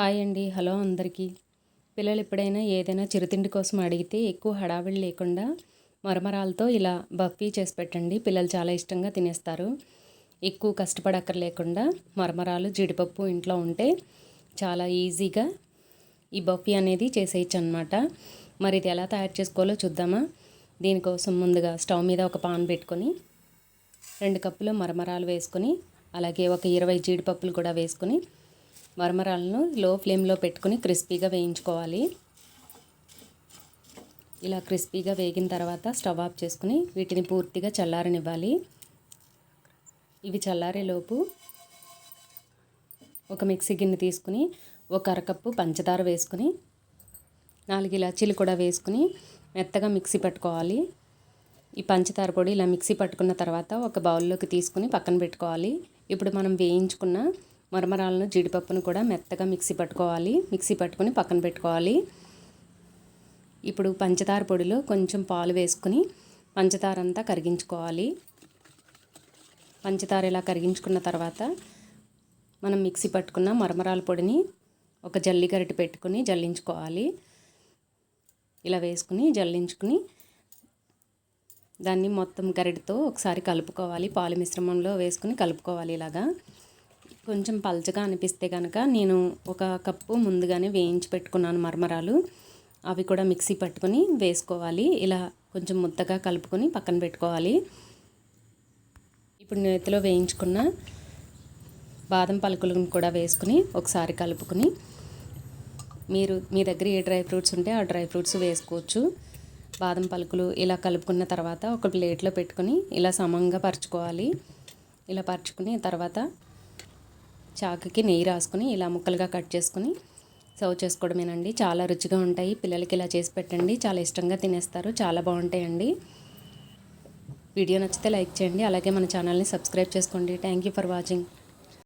Hi అండి. Hello అందరికీ. పిల్లలు ఎప్పుడైనా ఏదైనా చిరుతిండి కోసం అడిగితే ఎక్కువ హడావిడి లేకుండా మరమరాలతో ఇలా బఫీ చేసి పెట్టండి. పిల్లలు చాలా ఇష్టంగా తినేస్తారు. ఎక్కువ కష్టపడక్కర్లేకుండా మరమరాలు జీడిపప్పు ఇంట్లో ఉంటే చాలా ఈజీగా ఈ బఫీ అనేది చేసేయచ్చు అనమాట మరి ఇది ఎలా తయారు చేసుకోవాలో చూద్దామా? దీనికోసం ముందుగా స్టవ్ మీద ఒక పాన్ పెట్టుకొని రెండు కప్పులు మరమరాలు వేసుకొని అలాగే ఒక ఇరవై జీడిపప్పులు కూడా వేసుకొని మరమరాలను లో ఫ్లేమ్లో పెట్టుకుని క్రిస్పీగా వేయించుకోవాలి. ఇలా క్రిస్పీగా వేగిన తర్వాత స్టవ్ ఆఫ్ చేసుకుని వీటిని పూర్తిగా చల్లారనివ్వాలి. ఇవి చల్లారేలోపు ఒక మిక్సీ గిన్నె తీసుకుని ఒక అరకప్పు పంచదార వేసుకుని నాలుగు ఇలాచీలు కూడా వేసుకుని మెత్తగా మిక్సీ పట్టుకోవాలి. ఈ పంచదార పొడి ఇలా మిక్సీ పట్టుకున్న తర్వాత ఒక బౌల్లోకి తీసుకుని పక్కన పెట్టుకోవాలి. ఇప్పుడు మనం వేయించుకున్న మరమరాలను జీడిపప్పును కూడా మెత్తగా మిక్సీ పట్టుకోవాలి. మిక్సీ పట్టుకొని పక్కన పెట్టుకోవాలి. ఇప్పుడు పంచదార పొడిలో కొంచెం పాలు వేసుకుని పంచదార అంతా కరిగించుకోవాలి. పంచదార ఇలా కరిగించుకున్న తర్వాత మనం మిక్సీ పట్టుకున్న మరమరాల పొడిని ఒక జల్లి గరిటె పెట్టుకుని జల్లించుకోవాలి. ఇలా వేసుకుని జల్లించుకుని దాన్ని మొత్తం గరిటతో ఒకసారి కలుపుకోవాలి. పాలు మిశ్రమంలో వేసుకుని కలుపుకోవాలి ఇలాగా. కొంచెం పల్చగా అనిపిస్తే కనుక నేను ఒక కప్పు ముందుగానే వేయించి పెట్టుకున్నాను మరమరాలు. అవి కూడా మిక్సీ పట్టుకొని వేసుకోవాలి. ఇలా కొంచెం ముద్దగా కలుపుకొని పక్కన పెట్టుకోవాలి. ఇప్పుడు నేతిలో వేయించుకున్న బాదం పలుకులను కూడా వేసుకుని ఒకసారి కలుపుకొని మీరు మీ దగ్గర ఏ డ్రై ఫ్రూట్స్ ఉంటే ఆ డ్రై ఫ్రూట్స్ వేసుకోవచ్చు. బాదం పలుకులు ఇలా కలుపుకున్న తర్వాత ఒక ప్లేట్లో పెట్టుకొని ఇలా సమంగా పరుచుకోవాలి. ఇలా పరుచుకుని తర్వాత చాకుకి నెయ్యి రాసుకుని ఇలా ముక్కలుగా కట్ చేసుకొని సర్వ్ చేసుకోవడమేనండి. చాలా రుచిగా ఉంటాయి. పిల్లలకి ఇలా చేసి పెట్టండి. చాలా ఇష్టంగా తినేస్తారు. చాలా బాగుంటాయండి. వీడియో నచ్చితే లైక్ చేయండి. అలాగే మన ఛానల్ని సబ్స్క్రైబ్ చేసుకోండి. Thank you for watching.